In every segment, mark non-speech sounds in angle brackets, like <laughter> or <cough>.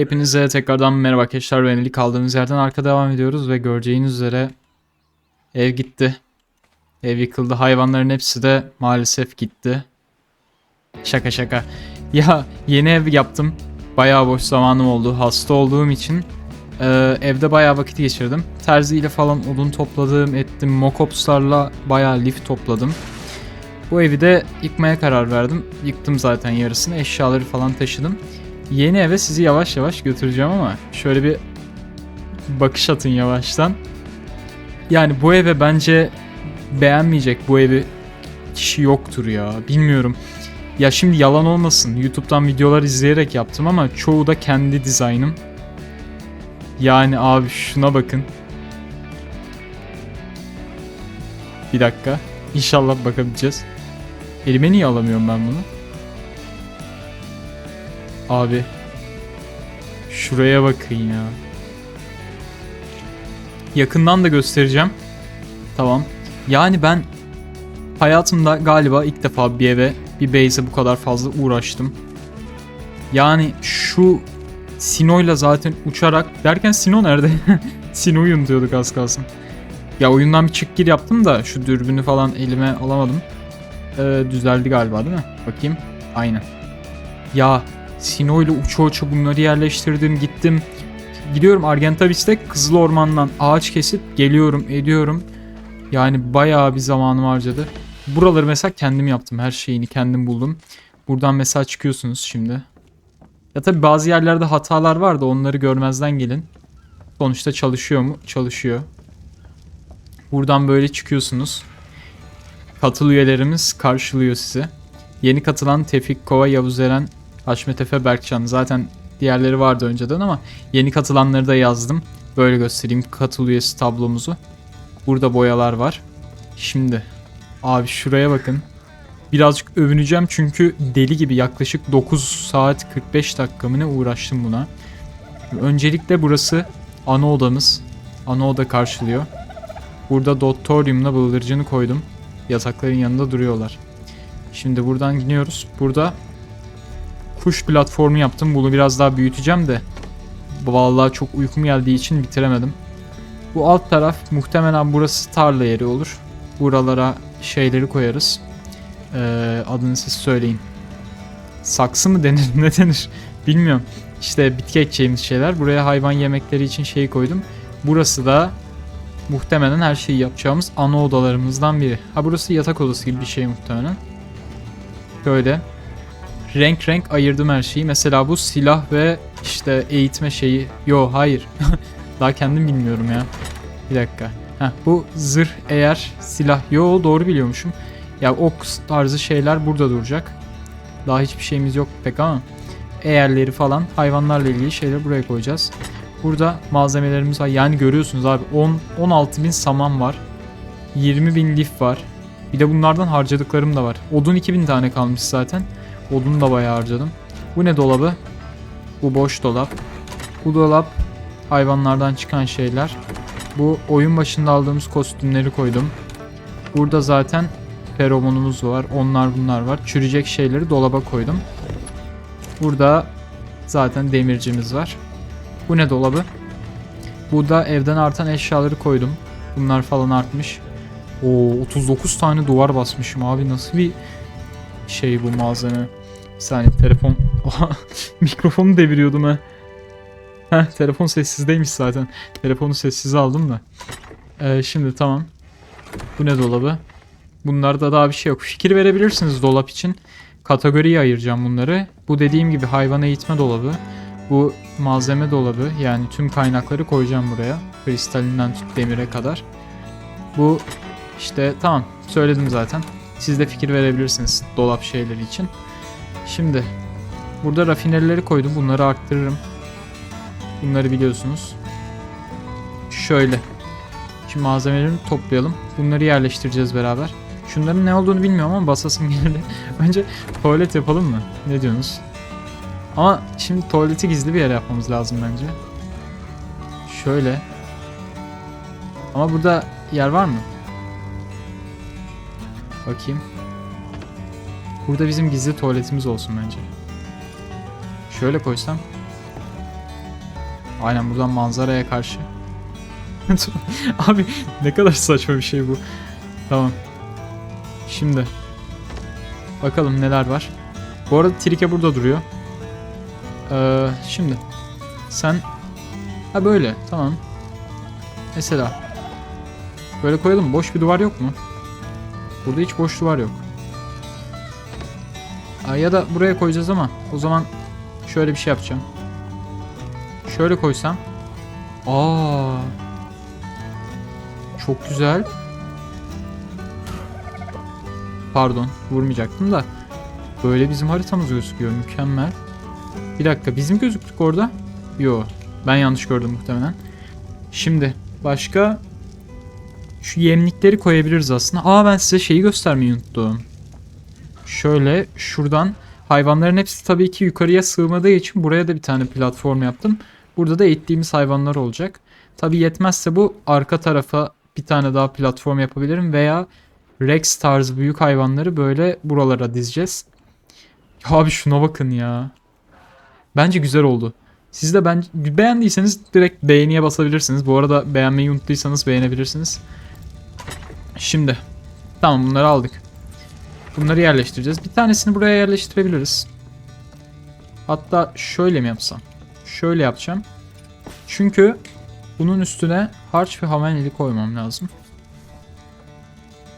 Hepinize tekrardan merhaba arkadaşlar. Ben Ali. Kaldığımız yerden arka devam ediyoruz ve göreceğiniz üzere ev gitti. Ev yıkıldı. Hayvanların hepsi de maalesef gitti. Şaka şaka. Ya yeni ev yaptım. Bayağı boş zamanım oldu. Hasta olduğum için e, evde bayağı vakit geçirdim. Terzi ile falan odun topladım, ettim. Mokopslarla bayağı lif topladım. Bu evi de yıkmaya karar verdim. Yıktım zaten yarısını. Eşyaları falan taşıdım. Yeni eve sizi yavaş yavaş götüreceğim ama şöyle bir bakış atın yavaştan. Yani bu eve bence beğenmeyecek bu evi kişi yoktur ya. Bilmiyorum. Ya şimdi yalan olmasın. YouTube'dan videolar izleyerek yaptım ama çoğu da kendi dizaynım. Yani abi şuna bakın. Bir dakika. İnşallah bakabileceğiz. Elime niye alamıyorum ben bunu? Abi. Şuraya bakın ya. Yakından da göstereceğim. Tamam. Yani ben hayatımda galiba ilk defa bir eve, bir base'e bu kadar fazla uğraştım. Yani şu Sino'yla zaten uçarak derken Sino nerede? <laughs> Sino'yu unutuyorduk az kalsın. Ya oyundan bir çık gir yaptım da şu dürbünü falan elime alamadım. Ee, düzeldi galiba değil mi? Bakayım. Aynen. Ya Sino ile uça uça bunları yerleştirdim gittim. Gidiyorum Argentavis'te Kızıl Orman'dan ağaç kesip geliyorum ediyorum. Yani bayağı bir zamanım harcadı. Buraları mesela kendim yaptım. Her şeyini kendim buldum. Buradan mesela çıkıyorsunuz şimdi. Ya tabi bazı yerlerde hatalar var da onları görmezden gelin. Sonuçta çalışıyor mu? Çalışıyor. Buradan böyle çıkıyorsunuz. Katıl üyelerimiz karşılıyor sizi. Yeni katılan Tevfik Kova, Yavuz Eren, Haşmet Efe, Berkcan. Zaten diğerleri vardı önceden ama yeni katılanları da yazdım. Böyle göstereyim katıl üyesi tablomuzu. Burada boyalar var. Şimdi abi şuraya bakın. Birazcık övüneceğim çünkü deli gibi yaklaşık 9 saat 45 dakika uğraştım buna. Öncelikle burası ana odamız. Ana oda karşılıyor. Burada Dottorium'la bıldırcını koydum. Yatakların yanında duruyorlar. Şimdi buradan gidiyoruz. Burada kuş platformu yaptım. Bunu biraz daha büyüteceğim de vallahi çok uykum geldiği için bitiremedim. Bu alt taraf muhtemelen burası tarla yeri olur. Buralara şeyleri koyarız. Ee, adını siz söyleyin. Saksı mı denir <laughs> ne denir bilmiyorum. İşte bitki ekeceğimiz şeyler. Buraya hayvan yemekleri için şey koydum. Burası da muhtemelen her şeyi yapacağımız ana odalarımızdan biri. Ha burası yatak odası gibi bir şey muhtemelen. Böyle renk renk ayırdım her şeyi. Mesela bu silah ve işte eğitme şeyi. Yo hayır. <laughs> Daha kendim bilmiyorum ya. Bir dakika. Heh, bu zırh eğer silah. Yo doğru biliyormuşum. Ya ok tarzı şeyler burada duracak. Daha hiçbir şeyimiz yok pek ama. Eğerleri falan hayvanlarla ilgili şeyleri buraya koyacağız. Burada malzemelerimiz var. Yani görüyorsunuz abi 10 16 bin saman var. 20 bin lif var. Bir de bunlardan harcadıklarım da var. Odun 2000 tane kalmış zaten. Odun da bayağı harcadım. Bu ne dolabı? Bu boş dolap. Bu dolap hayvanlardan çıkan şeyler. Bu oyun başında aldığımız kostümleri koydum. Burada zaten feromonumuz var. Onlar bunlar var. Çürüyecek şeyleri dolaba koydum. Burada zaten demircimiz var. Bu ne dolabı? Bu da evden artan eşyaları koydum. Bunlar falan artmış. Oo 39 tane duvar basmışım abi nasıl bir şey bu malzeme. Bir saniye telefon. <laughs> Oha, Mikrofonu deviriyordum ha. Heh telefon sessizdeymiş zaten. Telefonu sessize aldım da. Ee, şimdi tamam. Bu ne dolabı? Bunlarda daha bir şey yok. Fikir verebilirsiniz dolap için. Kategoriye ayıracağım bunları. Bu dediğim gibi hayvan eğitme dolabı. Bu malzeme dolabı yani tüm kaynakları koyacağım buraya. Kristalinden tut demire kadar. Bu işte tamam söyledim zaten. Siz de fikir verebilirsiniz dolap şeyleri için. Şimdi burada rafinerileri koydum. Bunları arttırırım. Bunları biliyorsunuz. Şöyle. Şimdi malzemelerini toplayalım. Bunları yerleştireceğiz beraber. Şunların ne olduğunu bilmiyorum ama basasım <laughs> geldi. Önce tuvalet yapalım mı? Ne diyorsunuz? Ama şimdi tuvaleti gizli bir yere yapmamız lazım bence. Şöyle. Ama burada yer var mı? Bakayım. Burada bizim gizli tuvaletimiz olsun bence. Şöyle koysam. Aynen buradan manzaraya karşı. <laughs> Abi ne kadar saçma bir şey bu. Tamam. Şimdi. Bakalım neler var. Bu arada Trike burada duruyor. Ee, şimdi. Sen... Ha böyle tamam. Mesela. Böyle koyalım. Boş bir duvar yok mu? Burada hiç boş duvar yok. Ya da buraya koyacağız ama o zaman şöyle bir şey yapacağım. Şöyle koysam. Aa. Çok güzel. Pardon, vurmayacaktım da. Böyle bizim haritamız gözüküyor. Mükemmel. Bir dakika, bizim gözüktük orada. Yo, ben yanlış gördüm muhtemelen. Şimdi başka şu yemlikleri koyabiliriz aslında. Aa ben size şeyi göstermeyi unuttum. Şöyle şuradan hayvanların hepsi tabii ki yukarıya sığmadığı için buraya da bir tane platform yaptım. Burada da eğittiğimiz hayvanlar olacak. Tabii yetmezse bu arka tarafa bir tane daha platform yapabilirim veya Rex tarzı büyük hayvanları böyle buralara dizeceğiz. Ya abi şuna bakın ya. Bence güzel oldu. Siz de ben beğendiyseniz direkt beğeniye basabilirsiniz. Bu arada beğenmeyi unuttuysanız beğenebilirsiniz. Şimdi tamam bunları aldık. Bunları yerleştireceğiz. Bir tanesini buraya yerleştirebiliriz. Hatta şöyle mi yapsam? Şöyle yapacağım. Çünkü bunun üstüne harç ve hamelili koymam lazım.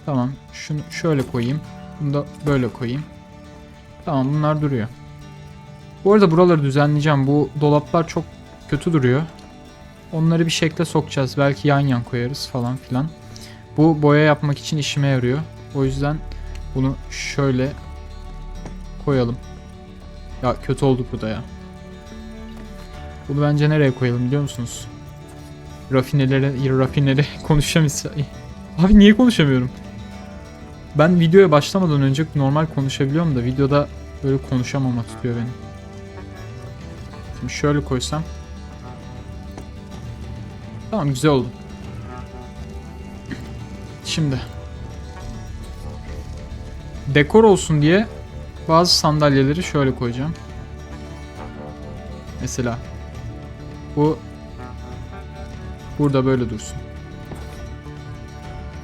Tamam. Şunu şöyle koyayım. Bunu da böyle koyayım. Tamam bunlar duruyor. Bu arada buraları düzenleyeceğim. Bu dolaplar çok kötü duruyor. Onları bir şekle sokacağız. Belki yan yan koyarız falan filan. Bu boya yapmak için işime yarıyor. O yüzden bunu şöyle koyalım. Ya kötü olduk bu da ya. Bunu bence nereye koyalım biliyor musunuz? Rafinelere, rafinere <laughs> konuşamayız. Abi niye konuşamıyorum? Ben videoya başlamadan önce normal konuşabiliyorum da videoda böyle konuşamama tutuyor beni. Şimdi şöyle koysam. Tamam güzel oldu. Şimdi. Dekor olsun diye bazı sandalyeleri şöyle koyacağım. Mesela bu burada böyle dursun.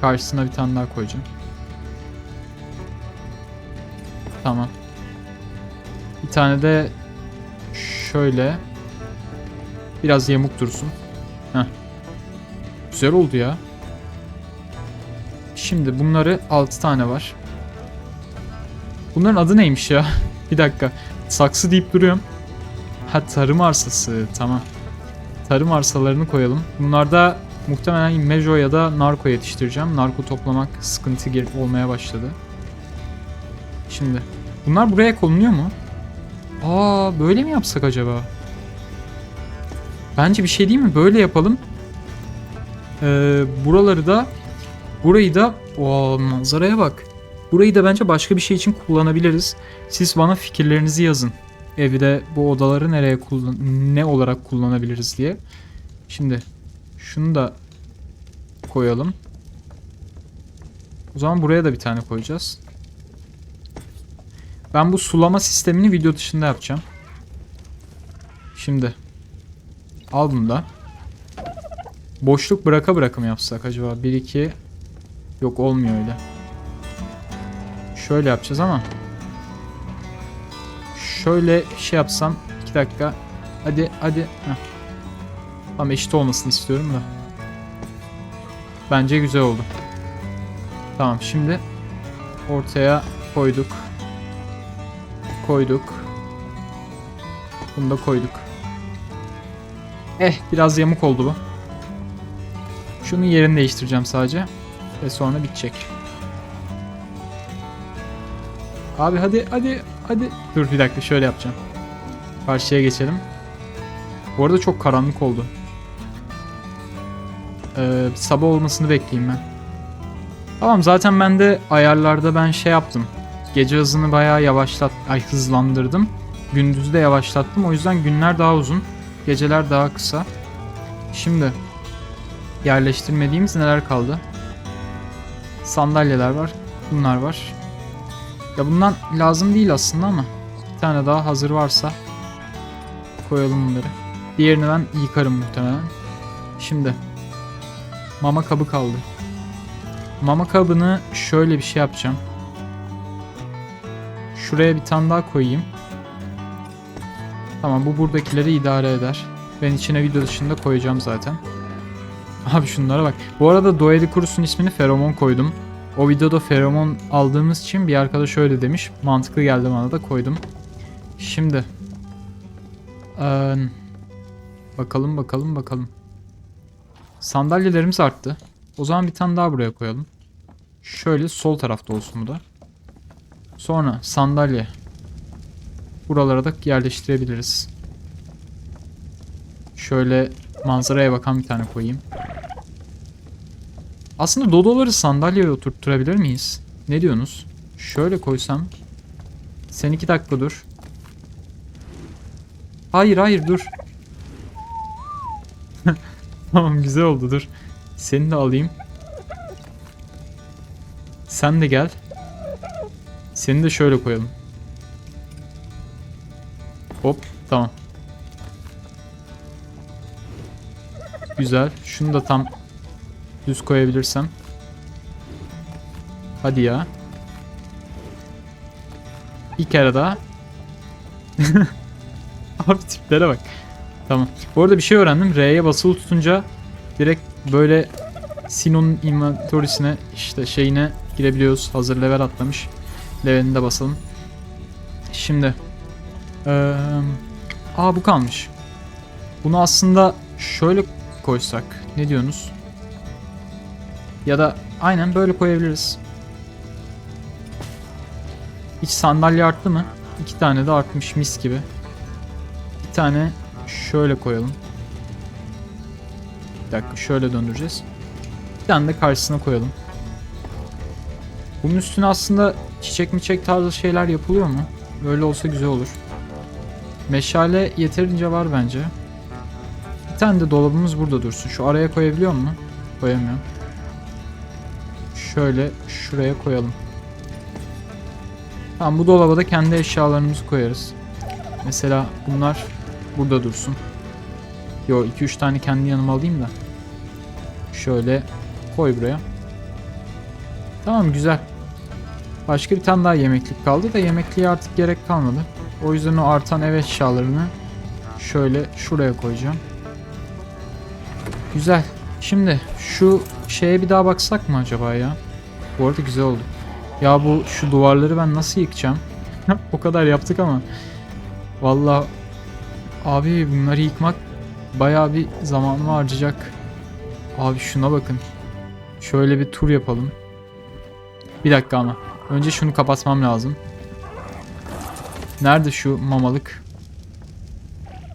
Karşısına bir tane daha koyacağım. Tamam. Bir tane de şöyle biraz yamuk dursun. Heh. Güzel oldu ya. Şimdi bunları 6 tane var. Bunların adı neymiş ya? bir dakika. Saksı deyip duruyorum. Ha tarım arsası. Tamam. Tarım arsalarını koyalım. Bunlarda muhtemelen Mejo ya da Narko yetiştireceğim. Narko toplamak sıkıntı olmaya başladı. Şimdi. Bunlar buraya konuluyor mu? Aa böyle mi yapsak acaba? Bence bir şey değil mi? Böyle yapalım. Ee, buraları da burayı da o manzaraya bak. Burayı da bence başka bir şey için kullanabiliriz. Siz bana fikirlerinizi yazın. Evde bu odaları nereye kullan ne olarak kullanabiliriz diye. Şimdi şunu da koyalım. O zaman buraya da bir tane koyacağız. Ben bu sulama sistemini video dışında yapacağım. Şimdi al bunu da. Boşluk bıraka mı yapsak acaba? 1 2 Yok olmuyor öyle. Şöyle yapacağız ama şöyle şey yapsam 2 dakika. Hadi hadi. Heh. Eşit olmasını istiyorum da. Bence güzel oldu. Tamam şimdi ortaya koyduk. Koyduk. Bunu da koyduk. Eh biraz yamuk oldu bu. Şunun yerini değiştireceğim sadece. Ve sonra bitecek. Abi hadi hadi hadi. Dur bir dakika şöyle yapacağım. Karşıya geçelim. Bu arada çok karanlık oldu. Ee, sabah olmasını bekleyeyim ben. Tamam zaten ben de ayarlarda ben şey yaptım. Gece hızını bayağı yavaşlat, ay hızlandırdım. Gündüzü de yavaşlattım. O yüzden günler daha uzun, geceler daha kısa. Şimdi yerleştirmediğimiz neler kaldı? Sandalyeler var. Bunlar var. Ya bundan lazım değil aslında ama bir tane daha hazır varsa koyalım bunları. Diğerini ben yıkarım muhtemelen. Şimdi mama kabı kaldı. Mama kabını şöyle bir şey yapacağım. Şuraya bir tane daha koyayım. Tamam bu buradakileri idare eder. Ben içine video dışında koyacağım zaten. Abi şunlara bak. Bu arada Doedi kurusun ismini feromon koydum. O videoda feromon aldığımız için bir arkadaş öyle demiş. Mantıklı geldi bana da koydum. Şimdi. Eee, bakalım bakalım bakalım. Sandalyelerimiz arttı. O zaman bir tane daha buraya koyalım. Şöyle sol tarafta olsun bu da. Sonra sandalye. Buralara da yerleştirebiliriz. Şöyle manzaraya bakan bir tane koyayım. Aslında dodoları sandalyeye oturtturabilir miyiz? Ne diyorsunuz? Şöyle koysam. Sen iki dakika dur. Hayır hayır dur. <laughs> tamam güzel oldu dur. Seni de alayım. Sen de gel. Seni de şöyle koyalım. Hop tamam. Güzel. Şunu da tam düz koyabilirsem. Hadi ya. Bir kere daha. Abi tiplere bak. Tamam. Bu arada bir şey öğrendim. R'ye basılı tutunca direkt böyle Sino'nun inventory'sine işte şeyine girebiliyoruz. Hazır level atlamış. Levelini de basalım. Şimdi. Eee aa bu kalmış. Bunu aslında şöyle koysak. Ne diyorsunuz? Ya da aynen böyle koyabiliriz. Hiç sandalye arttı mı? İki tane de artmış mis gibi. Bir tane şöyle koyalım. Bir dakika şöyle döndüreceğiz. Bir tane de karşısına koyalım. Bunun üstüne aslında çiçek miçek tarzı şeyler yapılıyor mu? Böyle olsa güzel olur. Meşale yeterince var bence. Bir tane de dolabımız burada dursun. Şu araya koyabiliyor mu? Koyamıyorum. Şöyle şuraya koyalım. Tamam bu dolaba da kendi eşyalarımızı koyarız. Mesela bunlar burada dursun. Yo 2-3 tane kendi yanıma alayım da. Şöyle koy buraya. Tamam güzel. Başka bir tane daha yemeklik kaldı da yemekliğe artık gerek kalmadı. O yüzden o artan ev eşyalarını şöyle şuraya koyacağım. Güzel. Şimdi şu şeye bir daha baksak mı acaba ya? Bu arada güzel oldu. Ya bu şu duvarları ben nasıl yıkacağım? <laughs> o kadar yaptık ama. Vallahi abi bunları yıkmak bayağı bir zamanımı harcayacak. Abi şuna bakın. Şöyle bir tur yapalım. Bir dakika ama. Önce şunu kapatmam lazım. Nerede şu mamalık?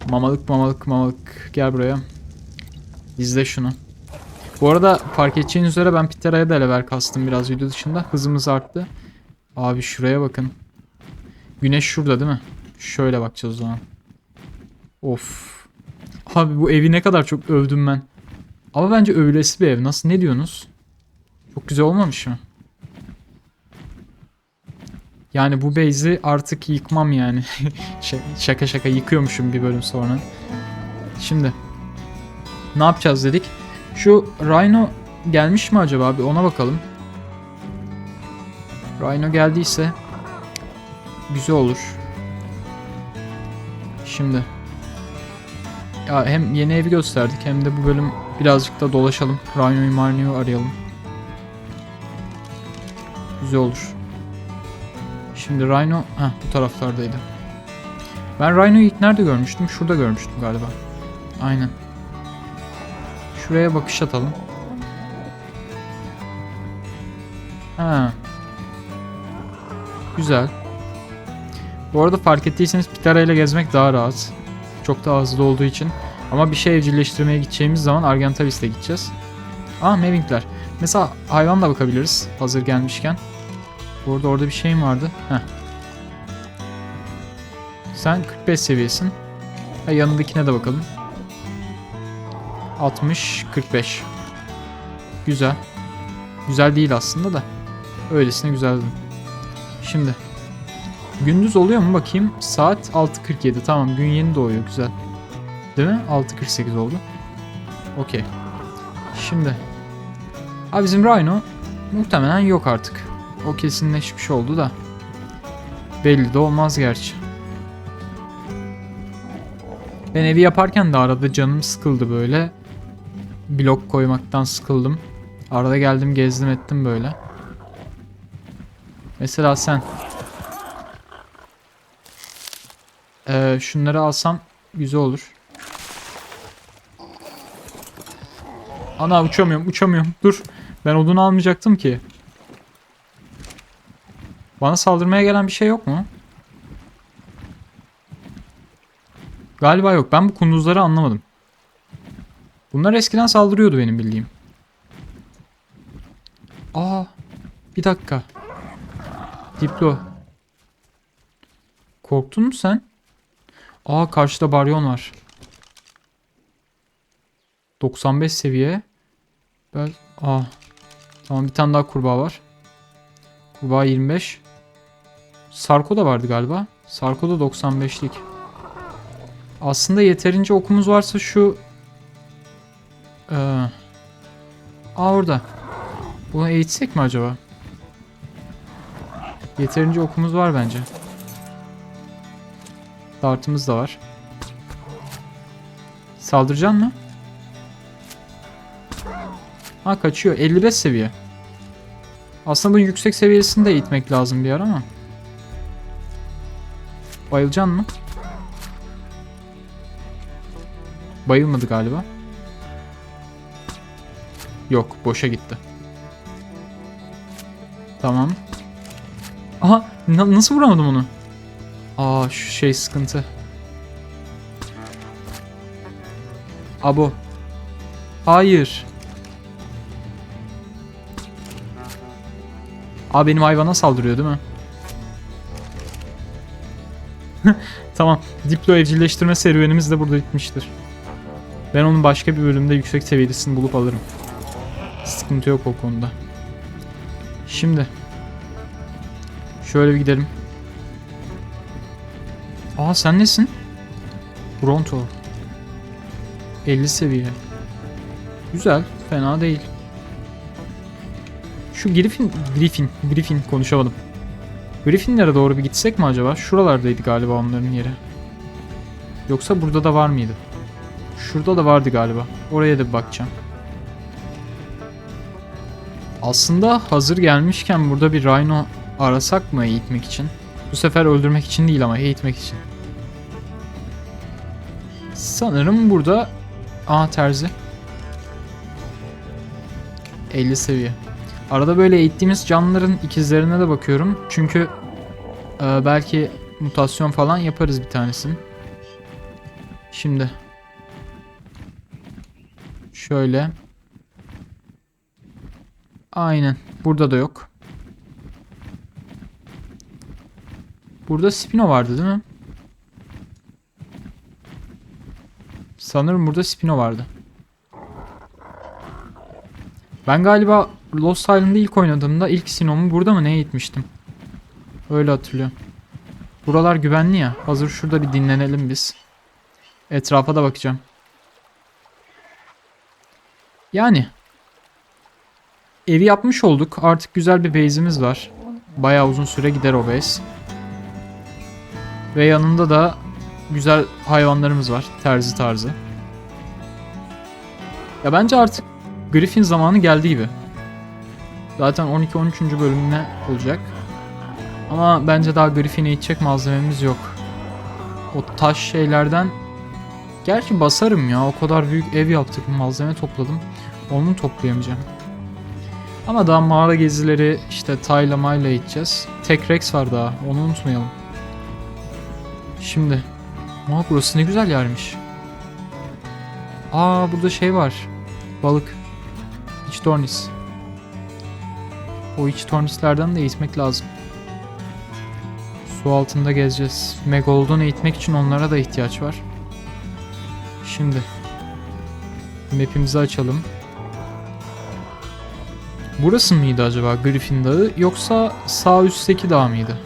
Mamalık mamalık mamalık. Gel buraya. İzle şunu. Bu arada fark edeceğiniz üzere ben Pitera'ya da level kastım biraz video dışında. Hızımız arttı. Abi şuraya bakın. Güneş şurada değil mi? Şöyle bakacağız o. Of. Abi bu evi ne kadar çok övdüm ben. Ama bence övülesi bir ev. Nasıl ne diyorsunuz? Çok güzel olmamış mı? Yani bu base'i artık yıkmam yani. <laughs> Şaka şaka yıkıyormuşum bir bölüm sonra. Şimdi. Ne yapacağız dedik. Şu Rhino gelmiş mi acaba? Bir ona bakalım. Rhino geldiyse güzel olur. Şimdi. Ya hem yeni evi gösterdik hem de bu bölüm birazcık da dolaşalım. Rhino'yu Marnio'yu arayalım. Güzel olur. Şimdi Rhino heh, bu taraflardaydı. Ben Rhino'yu ilk nerede görmüştüm? Şurada görmüştüm galiba. Aynen. Şuraya bakış atalım. Ha. Güzel. Bu arada fark ettiyseniz Pitara ile gezmek daha rahat. Çok daha hızlı olduğu için. Ama bir şey evcilleştirmeye gideceğimiz zaman Argentavis'te gideceğiz. Ah Maving'ler. Mesela hayvan da bakabiliriz hazır gelmişken. Bu arada orada bir şeyim vardı. Heh. Sen 45 seviyesin. Ha, yanındakine de bakalım. 60 45. Güzel. Güzel değil aslında da. Öylesine güzeldi. Şimdi. Gündüz oluyor mu bakayım. Saat 6.47. Tamam gün yeni doğuyor. Güzel. Değil mi? 6.48 oldu. Okey. Şimdi. Abi bizim Rhino muhtemelen yok artık. O kesinleşmiş oldu da. Belli de olmaz gerçi. Ben evi yaparken de arada canım sıkıldı böyle. Blok koymaktan sıkıldım. Arada geldim gezdim ettim böyle. Mesela sen. Ee, şunları alsam güzel olur. Ana uçamıyorum uçamıyorum. Dur. Ben odun almayacaktım ki. Bana saldırmaya gelen bir şey yok mu? Galiba yok. Ben bu kunduzları anlamadım. Bunlar eskiden saldırıyordu benim bildiğim. Aa, bir dakika. Diplo. Korktun mu sen? Aa karşıda baryon var. 95 seviye. Bel Aa. Tamam bir tane daha kurbağa var. Kurbağa 25. Sarko da vardı galiba. Sarko da 95'lik. Aslında yeterince okumuz varsa şu ee, Aa orada. Bunu eğitsek mi acaba? Yeterince okumuz var bence. Dartımız da var. Saldıracaksın mı? Ha kaçıyor. 55 seviye. Aslında bunun yüksek seviyesini de eğitmek lazım bir ara ama. Bayılacaksın mı? Bayılmadı galiba. Yok boşa gitti. Tamam. Aha na- nasıl vuramadım onu? Aa şu şey sıkıntı. Abo. Hayır. Aa benim hayvana saldırıyor değil mi? <laughs> tamam. Diplo evcilleştirme serüvenimiz de burada bitmiştir. Ben onun başka bir bölümde yüksek seviyesini bulup alırım. Sıkıntı yok o konuda. Şimdi. Şöyle bir gidelim. Aa sen nesin? Bronto. 50 seviye. Güzel. Fena değil. Şu Griffin, Griffin, Griffin konuşamadım. Griffinlere doğru bir gitsek mi acaba? Şuralardaydı galiba onların yeri. Yoksa burada da var mıydı? Şurada da vardı galiba. Oraya da bir bakacağım. Aslında hazır gelmişken burada bir Rhino arasak mı eğitmek için? Bu sefer öldürmek için değil ama eğitmek için. Sanırım burada... Aa terzi. 50 seviye. Arada böyle eğittiğimiz canlıların ikizlerine de bakıyorum. Çünkü e, belki mutasyon falan yaparız bir tanesini. Şimdi. Şöyle. Aynen. Burada da yok. Burada Spino vardı değil mi? Sanırım burada Spino vardı. Ben galiba Lost Island'ı ilk oynadığımda ilk Sino'mu burada mı ne eğitmiştim? Öyle hatırlıyorum. Buralar güvenli ya. Hazır şurada bir dinlenelim biz. Etrafa da bakacağım. Yani. Evi yapmış olduk. Artık güzel bir base'imiz var. Bayağı uzun süre gider o base. Ve yanında da güzel hayvanlarımız var. Terzi tarzı. Ya bence artık Griffin zamanı geldi gibi. Zaten 12-13. bölümüne olacak. Ama bence daha Griffin'e içecek malzememiz yok. O taş şeylerden Gerçi basarım ya. O kadar büyük ev yaptık. Malzeme topladım. Onu toplayamayacağım. Ama daha mağara gezileri işte Tayla Mayla gideceğiz. Tek Rex var daha. Onu unutmayalım. Şimdi. Aa burası ne güzel yermiş. Aa burada şey var. Balık. İçtornis. O içtornislerden de eğitmek lazım. Su altında gezeceğiz. Megalodon eğitmek için onlara da ihtiyaç var. Şimdi map'imizi açalım. Burası mıydı acaba Griffin Dağı yoksa sağ üstteki dağ mıydı?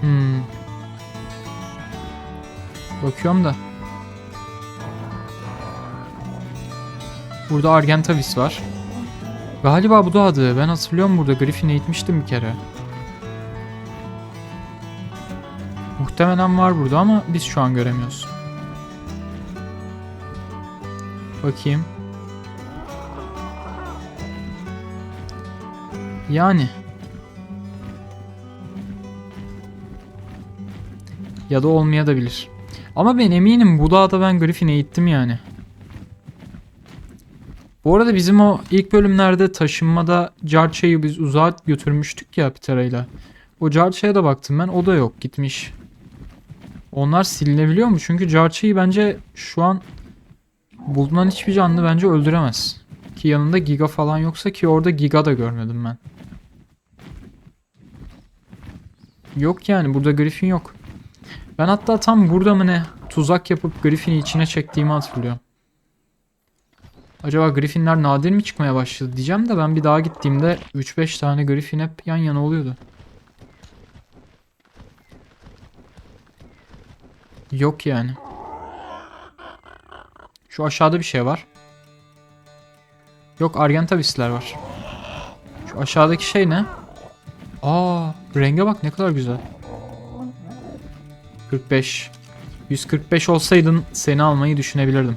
Hmm. Bakıyorum da. Burada Argentavis var. Galiba bu da adı. Ben hatırlıyorum burada Griffin'e gitmiştim bir kere. Muhtemelen var burada ama biz şu an göremiyoruz. Bakayım. Yani. Ya da olmaya da bilir. Ama ben eminim bu dağda ben Griffin'e gittim yani. Bu arada bizim o ilk bölümlerde taşınmada Carça'yı biz uzağa götürmüştük ya Pitera'yla. O Carça'ya da baktım ben o da yok gitmiş. Onlar silinebiliyor mu? Çünkü Carça'yı bence şu an bulunan hiçbir canlı bence öldüremez. Ki yanında Giga falan yoksa ki orada Giga da görmedim ben. Yok yani burada Griffin yok. Ben hatta tam burada mı ne tuzak yapıp Griffin'i içine çektiğimi hatırlıyorum. Acaba Griffinler nadir mi çıkmaya başladı diyeceğim de ben bir daha gittiğimde 3-5 tane Griffin hep yan yana oluyordu. Yok yani. Şu aşağıda bir şey var. Yok Argentavis'ler var. Şu aşağıdaki şey ne? Aa, renge bak ne kadar güzel. 45. 145 olsaydın seni almayı düşünebilirdim.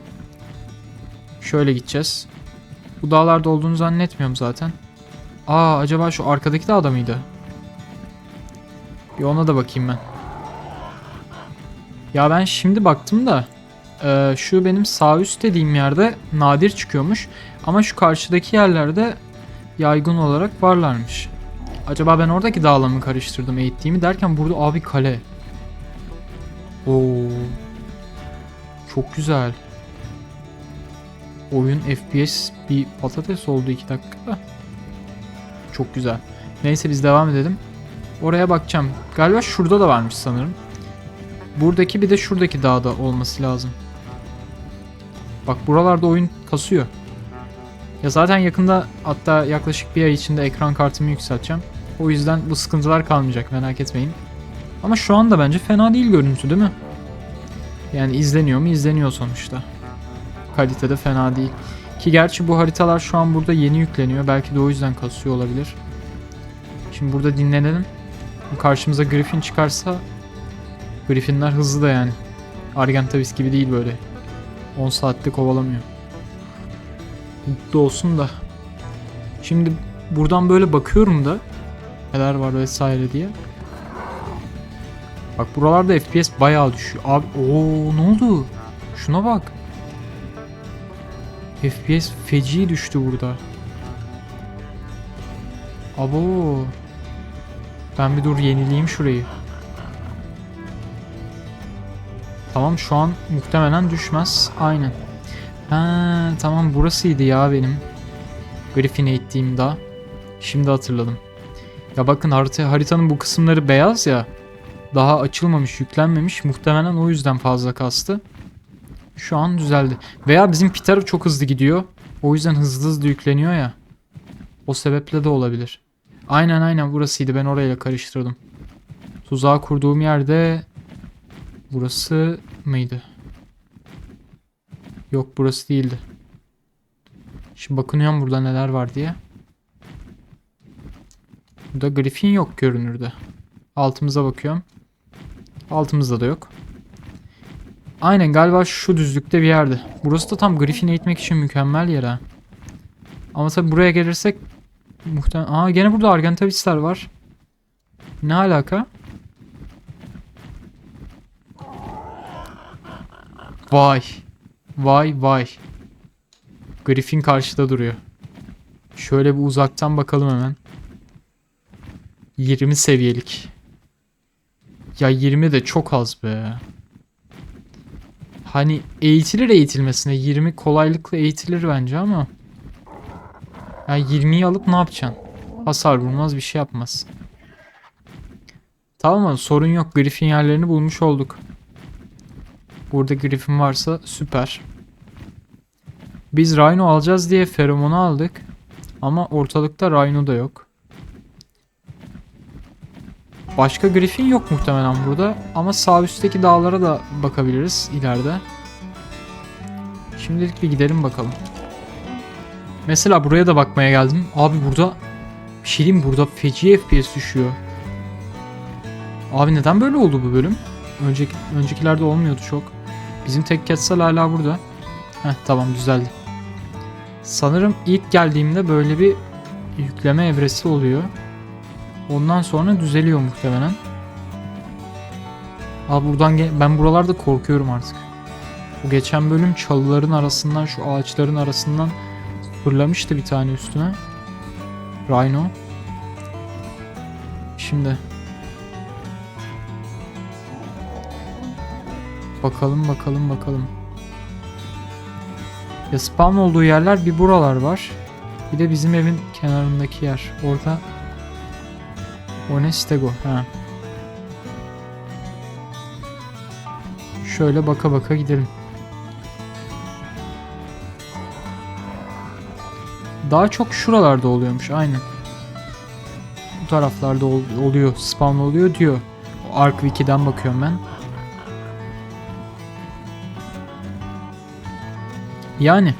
Şöyle gideceğiz. Bu dağlarda olduğunu zannetmiyorum zaten. Aa acaba şu arkadaki dağda mıydı? Bir ona da bakayım ben. Ya ben şimdi baktım da e, şu benim sağ üst dediğim yerde nadir çıkıyormuş. Ama şu karşıdaki yerlerde yaygın olarak varlarmış. Acaba ben oradaki dağla mı karıştırdım eğittiğimi derken burada abi kale. Oo. Çok güzel. Oyun FPS bir patates oldu 2 dakikada. Çok güzel. Neyse biz devam edelim. Oraya bakacağım. Galiba şurada da varmış sanırım. Buradaki bir de şuradaki dağda olması lazım. Bak buralarda oyun kasıyor. Ya zaten yakında hatta yaklaşık bir ay içinde ekran kartımı yükselteceğim. O yüzden bu sıkıntılar kalmayacak merak etmeyin. Ama şu anda bence fena değil görüntü değil mi? Yani izleniyor mu? İzleniyor sonuçta. Kalitede fena değil. Ki gerçi bu haritalar şu an burada yeni yükleniyor. Belki de o yüzden kasıyor olabilir. Şimdi burada dinlenelim. Karşımıza Griffin çıkarsa Griffinler hızlı da yani. Argentavis gibi değil böyle. 10 saatte kovalamıyor. Mutlu olsun da. Şimdi buradan böyle bakıyorum da neler var vesaire diye. Bak buralarda FPS bayağı düşüyor. Abi ooo ne oldu? Şuna bak. FPS feci düştü burada. Abo. Ben bir dur yenileyim şurayı. Tamam şu an muhtemelen düşmez. Aynen. Ha, tamam burasıydı ya benim. Griffin'e ettiğim dağ. Şimdi hatırladım. Ya bakın harita, haritanın bu kısımları beyaz ya. Daha açılmamış, yüklenmemiş. Muhtemelen o yüzden fazla kastı. Şu an düzeldi. Veya bizim Peter çok hızlı gidiyor. O yüzden hızlı hızlı yükleniyor ya. O sebeple de olabilir. Aynen aynen burasıydı. Ben orayla karıştırdım. Tuzağı kurduğum yerde burası mıydı? Yok burası değildi. Şimdi bakınıyorum burada neler var diye. Burada Griffin yok görünürde. Altımıza bakıyorum. Altımızda da yok. Aynen galiba şu düzlükte bir yerde. Burası da tam Griffin'e gitmek için mükemmel yer ha. Ama tabi buraya gelirsek muhtemelen... Aa gene burada Argentavisler var. Ne alaka? Vay. Vay vay. Griffin karşıda duruyor. Şöyle bir uzaktan bakalım hemen. 20 seviyelik. Ya 20 de çok az be. Hani eğitilir eğitilmesine 20 kolaylıkla eğitilir bence ama. Ya 20'yi alıp ne yapacaksın? Hasar vurmaz bir şey yapmaz. Tamam mı? Sorun yok. Griffin yerlerini bulmuş olduk. Burada Griffin varsa süper. Biz Rhino alacağız diye feromonu aldık. Ama ortalıkta Rhino da yok. Başka Griffin yok muhtemelen burada. Ama sağ üstteki dağlara da bakabiliriz ileride. Şimdilik bir gidelim bakalım. Mesela buraya da bakmaya geldim. Abi burada bir şey diyeyim burada feci FPS düşüyor. Abi neden böyle oldu bu bölüm? Önceki, öncekilerde olmuyordu çok. Bizim tek Quetzal hala burada. Heh tamam düzeldi. Sanırım ilk geldiğimde böyle bir yükleme evresi oluyor. Ondan sonra düzeliyor muhtemelen. Abi buradan ge- ben buralarda korkuyorum artık. Bu geçen bölüm çalıların arasından şu ağaçların arasından fırlamıştı bir tane üstüme. Rhino. Şimdi Bakalım bakalım bakalım. Ya spawn olduğu yerler bir buralar var. Bir de bizim evin kenarındaki yer. Orada o ne stego? Ha. Şöyle baka baka gidelim. Daha çok şuralarda oluyormuş aynen. Bu taraflarda ol- oluyor, spawn oluyor diyor. O Ark Wiki'den bakıyorum ben. Yani.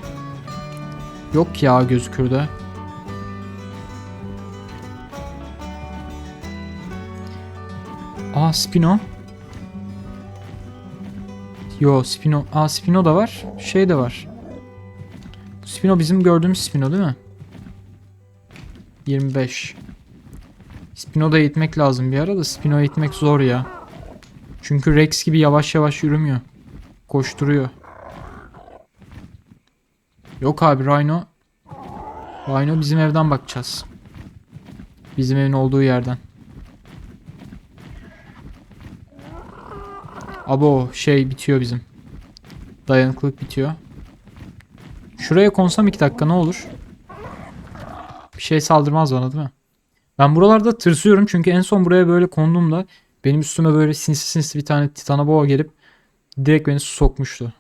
Yok ya gözükür Spino. Yo Spino. Aa Spino da var. Şey de var. Spino bizim gördüğümüz Spino değil mi? 25. Spino da eğitmek lazım bir ara da Spino eğitmek zor ya. Çünkü Rex gibi yavaş yavaş yürümüyor. Koşturuyor. Yok abi Rhino. Rhino bizim evden bakacağız. Bizim evin olduğu yerden. Abo şey bitiyor bizim. Dayanıklılık bitiyor. Şuraya konsam 2 dakika ne olur? Bir şey saldırmaz bana değil mi? Ben buralarda tırsıyorum çünkü en son buraya böyle konduğumda benim üstüme böyle sinsi sinsi bir tane titanoboa gelip direkt beni sokmuştu.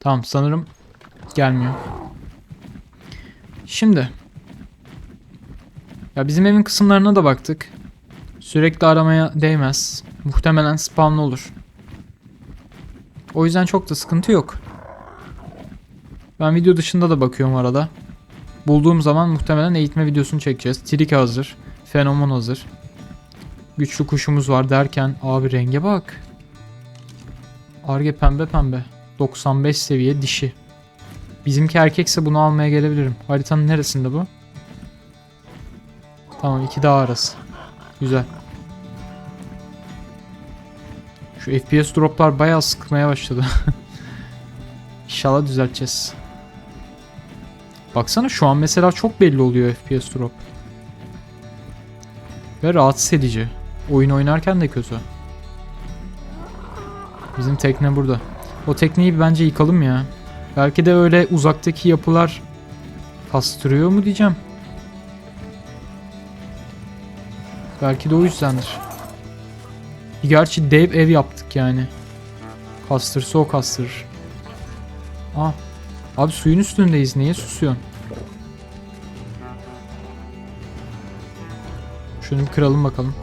Tamam sanırım gelmiyor. Şimdi ya bizim evin kısımlarına da baktık. Sürekli aramaya değmez. Muhtemelen spawn olur. O yüzden çok da sıkıntı yok. Ben video dışında da bakıyorum arada. Bulduğum zaman muhtemelen eğitme videosunu çekeceğiz. Trik hazır. Fenomen hazır. Güçlü kuşumuz var derken abi renge bak. Arge pembe pembe. 95 seviye dişi. Bizimki erkekse bunu almaya gelebilirim. Haritanın neresinde bu? Tamam iki dağ arası. Güzel. Şu FPS droplar bayağı sıkmaya başladı. <laughs> İnşallah düzelteceğiz. Baksana şu an mesela çok belli oluyor FPS drop. Ve rahatsız edici. Oyun oynarken de kötü. Bizim tekne burada. O tekneyi bence yıkalım ya. Belki de öyle uzaktaki yapılar kastırıyor mu diyeceğim. Belki de o yüzdendir. Gerçi dev ev yaptık yani. Kastırsa o kastırır. Ah. Abi suyun üstündeyiz. Niye susuyorsun? Şunu bir kıralım bakalım.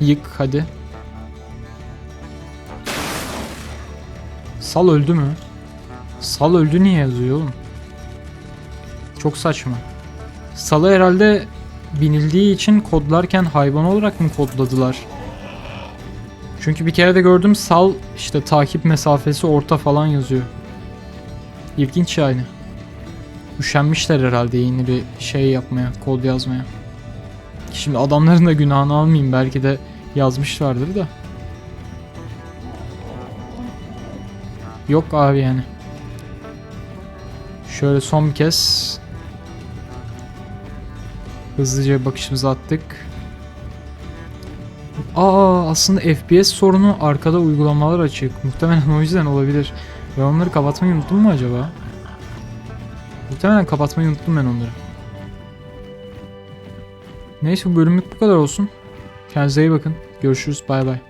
Yık hadi. Sal öldü mü? Sal öldü niye yazıyor oğlum? Çok saçma. Sal'ı herhalde binildiği için kodlarken hayvan olarak mı kodladılar? Çünkü bir kere de gördüm Sal işte takip mesafesi orta falan yazıyor. İlginç yani. Üşenmişler herhalde yeni bir şey yapmaya, kod yazmaya. Şimdi adamların da günahını almayayım belki de yazmışlardır da. Yok abi yani. Şöyle son bir kez hızlıca bakışımızı attık. Aa aslında FPS sorunu arkada uygulamalar açık. Muhtemelen o yüzden olabilir. Ben onları kapatmayı unuttum mu acaba? Muhtemelen kapatmayı unuttum ben onları. Neyse bu bölümlük bu kadar olsun. Kendinize iyi bakın. Görüşürüz. Bay bay.